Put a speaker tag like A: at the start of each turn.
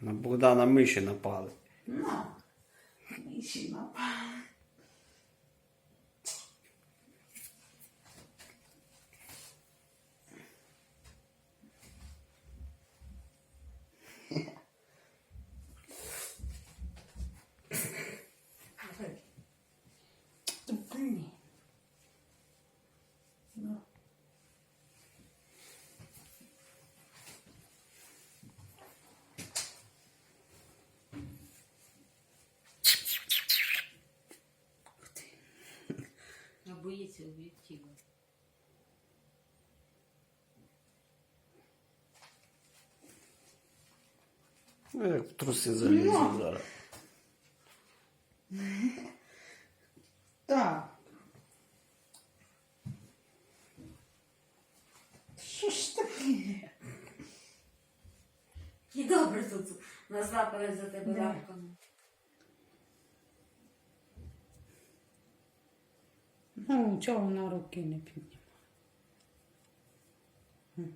A: На Богдана миші напали.
B: Ну, миші напали. Блін. Ну.
C: боїться об'єктиву.
A: Ну, як в труси залізли
B: Ну.
A: зараз.
B: Так. Що ж таке?
C: І добре тут назвапали за тебе
B: Да.
C: лапками.
B: Ну, чого вона руки не піднімає? М.